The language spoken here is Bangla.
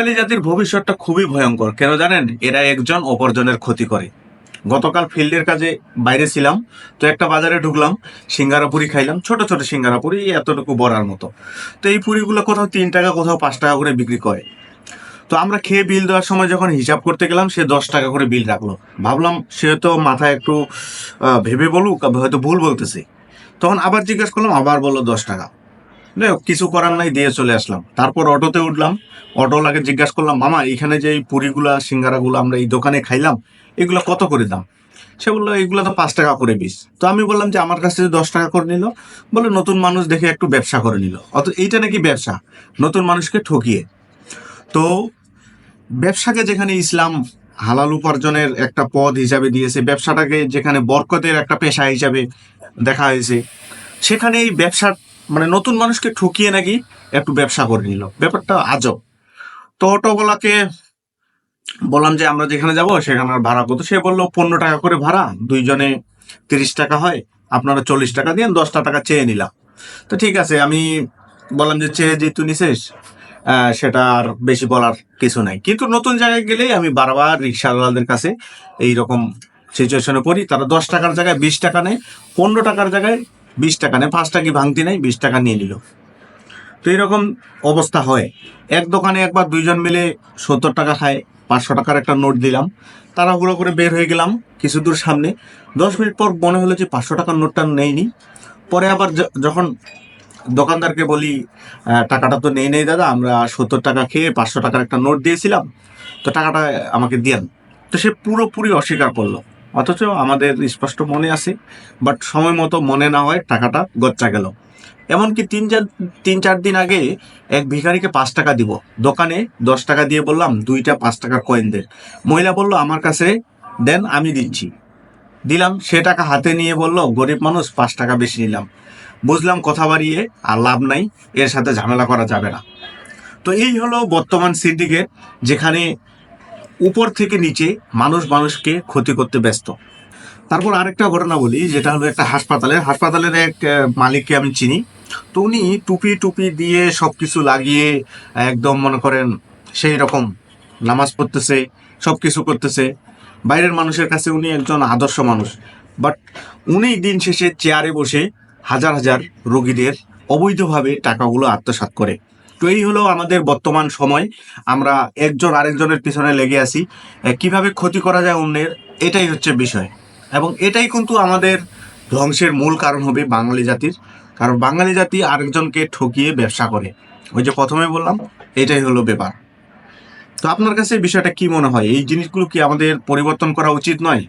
বাঙালি জাতির ভবিষ্যৎটা খুবই ভয়ঙ্কর। কেন জানেন? এরা একজন অপরজনের ক্ষতি করে। গতকাল ফিল্ডের কাজে বাইরে ছিলাম, তো একটা বাজারে ঢুকলাম, সিঙ্গারা পুরি খাইলাম, ছোট ছোট সিঙ্গারা পুরি, এতটুকু বড়ার মতো। তো এই পুরিগুলো কোথাও তিন টাকা, কোথাও পাঁচ টাকা করে বিক্রি করে। তো আমরা খেয়ে বিল দেওয়ার সময় যখন হিসাব করতে গেলাম, সে দশ টাকা করে বিল রাখল। ভাবলাম সে তো মাথায় একটু ভেবে বলুক, হয়তো ভুল বলতেছে। তখন আবার জিজ্ঞেস করলাম, আবার বলল দশ টাকা। যাই হোক, কিছু করার নাই দিয়ে চলে আসলাম। তারপর অটোতে উঠলাম। অটো লাগে জিজ্ঞাসা করলাম মামা এখানে যে এই পুরিগুলা সিঙ্গারাগুলো আমরা এই দোকানে খাইলাম এগুলো কত করে দাম? সে বলল এগুলো তো পাঁচ টাকা করে পিস তো আমি বললাম যে আমার কাছ দশ টাকা করে নিল। বলে নতুন মানুষ দেখে একটু ব্যবসা করে নিল। অত এইটা নাকি ব্যবসা? নতুন মানুষকে ঠকিয়ে। তো ব্যবসাকে যেখানে ইসলাম হালাল উপার্জনের একটা পদ হিসাবে দিয়েছে ব্যবসাটাকে যেখানে বরকতের একটা পেশা হিসাবে দেখা হয়েছে সেখানে এই ব্যবসার মানে নতুন মানুষকে ঠকিয়ে নাকি একটু ব্যবসা করে নিল। ব্যাপারটা আজব। তো অটোওয়ালাকে বললাম যে আমরা যেখানে যাব সেখানে ভাড়া কত? সে বলল পনেরো টাকা করে ভাড়া দুইজনে তিরিশ টাকা হয় আপনারা চল্লিশ টাকা দিয়ে দশটা টাকা চেয়ে নিলাম। তো ঠিক আছে আমি বললাম যে চেয়ে যেহেতু আহ, সেটা আর বেশি বলার কিছু নাই। কিন্তু নতুন জায়গায় গেলেই আমি বারবার রিক্সাওয়ালাদের কাছে এই রকম সিচুয়েশনে পড়ি তারা দশ টাকার জায়গায় বিশ টাকা নেয় পনেরো টাকার জায়গায় বিশ টাকা নেয়, পাঁচ টাকা ভাঙতি নেই, বিশ টাকা নিয়ে নিল। তো এরকম অবস্থা হয়। এক দোকানে একবার দুইজন মিলে সত্তর টাকা খায়, পাঁচশো টাকার একটা নোট দিলাম। তাড়াহুড়ো করে বের হয়ে গেলাম কিছু দূর সামনে। দশ মিনিট পর মনে হলো যে পাঁচশো টাকার নোটটা নেইনি। পরে আবার যখন দোকানদারকে বলি টাকাটা তো নেই নেই দাদা, আমরা সত্তর টাকা খেয়ে পাঁচশো টাকার একটা নোট দিয়েছিলাম, তো টাকাটা আমাকে দিয়ান। তো সে পুরোপুরি অস্বীকার করল। অথচ আমাদের স্পষ্ট মনে আছে বাট সময় মতো মনে না হয় টাকাটা গচ্চা গেল। এমনকি তিন চার তিন চার দিন আগে এক ভিখারিকে পাঁচ টাকা দিব। দোকানে দশ টাকা দিয়ে বললাম, দুইটা পাঁচ টাকা কয়েন দেন মহিলা বলল, আমার কাছে দেন, আমি দিচ্ছি। দিলাম, সে টাকা হাতে নিয়ে বলল, গরিব মানুষ, পাঁচ টাকা বেশি নিলাম। বুঝলাম, কথা বাড়িয়ে আর লাভ নাই, এর সাথে ঝামেলা করা যাবে না। তো এই হলো বর্তমান সিন্ডিকেট যেখানে উপর থেকে নিচে মানুষ মানুষকে ক্ষতি করতে ব্যস্ত। তারপর আরেকটা ঘটনা বলি, যেটা হলো একটা হাসপাতালে। হাসপাতালের এক মালিককে আমি চিনি। তো উনি টুপি টুপি দিয়ে সবকিছু লাগিয়ে, একদম মনে করেন সেই রকম নামাজ পড়তেছে, সবকিছু করতেছে। বাইরের মানুষের কাছে উনি একজন আদর্শ মানুষ। বাট উনি দিন শেষে চেয়ারে বসে হাজার হাজার রোগীদের অবৈধভাবে টাকাগুলো আত্মসাৎ করে। এই হলো আমাদের বর্তমান সময়। আমরা একজন আরেকজনের পিছনে লেগে আছি। কীভাবে ক্ষতি করা যায় অন্যের, এটাই হচ্ছে বিষয়। এবং এটাই কিন্তু আমাদের ধ্বংসের মূল কারণ হবে বাঙালি জাতির। কারণ বাঙালি জাতি আরেকজনকে ঠকিয়ে ব্যবসা করে। ওই যে প্রথমে বললাম, এটাই হলো ব্যাপার। তো আপনার কাছে বিষয়টা কি মনে হয়? এই জিনিসগুলো কি আমাদের পরিবর্তন করা উচিত নয়?